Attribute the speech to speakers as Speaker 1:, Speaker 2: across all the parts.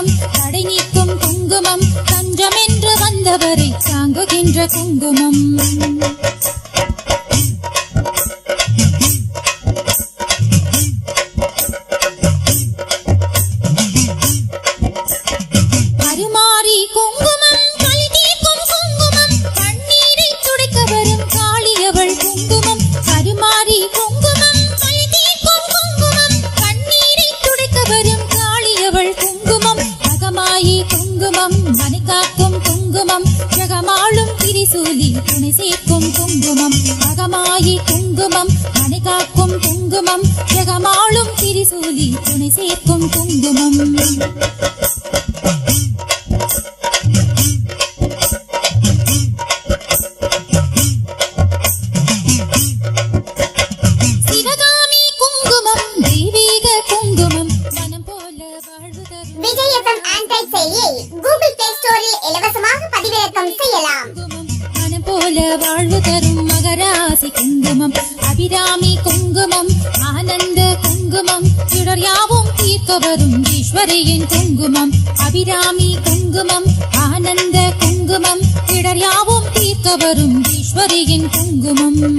Speaker 1: குங்குமம் தடை நீக்கும் குங்குமம் தஞ்சம் என்று வந்தவரை தாங்குகின்ற குங்குமம். குங்குமம் ஜகமாளும் திரிசூலி துணை சேர்க்கும் குங்குமம். அகமாயி குங்குமம் மனை காக்கும் குங்குமம். ஜகமாளும் திரிசூலி துணை சேர்க்கும் குங்குமம். யாவும் ஈஸ்வரியின் குங்குமம். அபிராமி குங்குமம் ஆனந்த குங்குமம். இடர் யாவும் தீர்க்க வரும் ஈஸ்வரியின் குங்குமம்.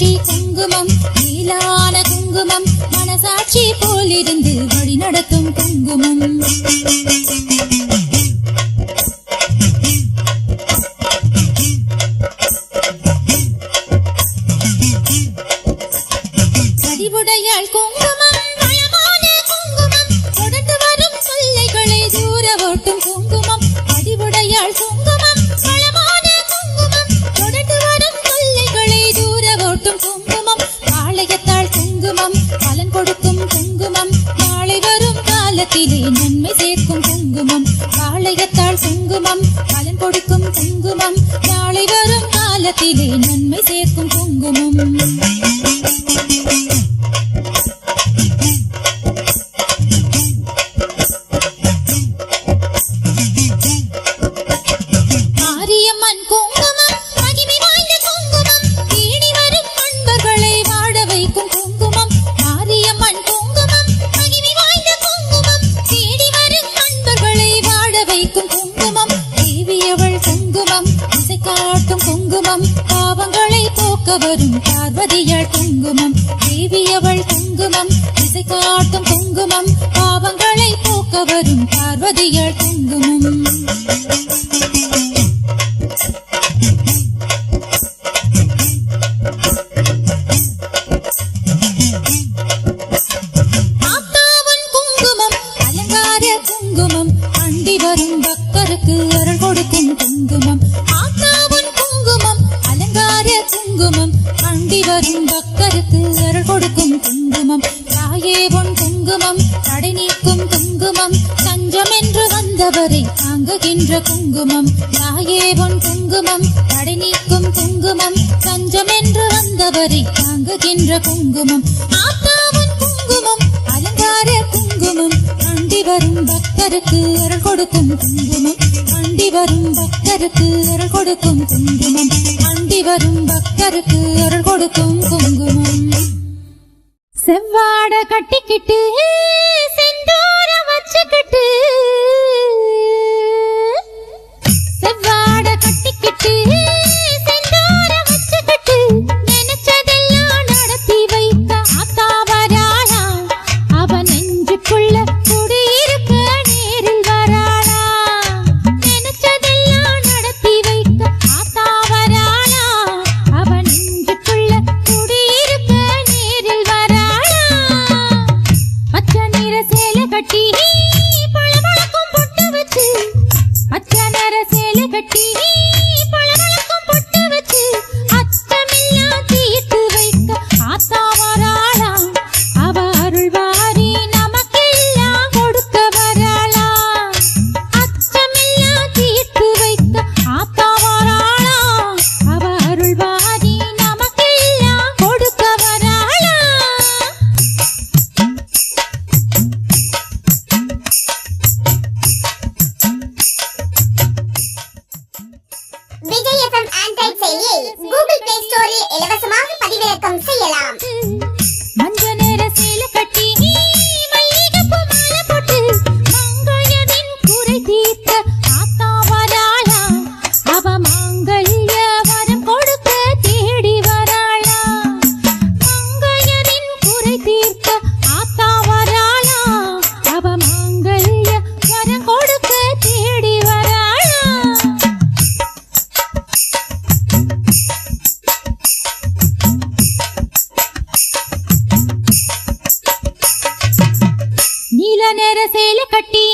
Speaker 1: மனசாட்சி குங்குமம் நீலான குங்குமம் மனசாட்சி போலிருந்து வழி நடத்தும் குங்குமம். குங்குமம். வாழையத்தால் குங்குமம். பலன் கொடுக்கும் குங்குமம். நாளை வரும் காலத்திலே நன்மை சேர்க்கும் குங்குமம். வைக்கும் குங்குமம். பாவங்களை போக்க வரும் பார்வதியாள் குங்குமம். தேவியவள் குங்குமம். இசை காட்டும் குங்குமம். பாவங்களை போக்க வரும் பார்வதியாள் குங்குமம். கருத்து அருள் கொடுக்கும் குங்குமம். தாயே பொன் குங்குமம் தடை நீக்கும் குங்குமம். தஞ்சம் என்று வந்தவரை தாங்குகின்ற குங்குமம். தாயே பொன் குங்குமம் தடை நீக்கும் குங்குமம். தஞ்சம் என்று வந்தவரை தாங்குகின்ற குங்குமம். ஆத்தாவன் குங்குமம் அலங்கார குங்குமம். கண்டி வரும் பக்தருக்கு அருள் கொடுக்கும் குங்குமம். அண்டி வரும் பக்தருக்கு அருள் கொடுக்கும் குங்குமம். அண்டி வரும் பக்தருக்கு அருள் கொடுக்கும் குங்குமம். செவ்வாட கட்டிக்கிட்டு கட்டி நேர சேலை கட்டி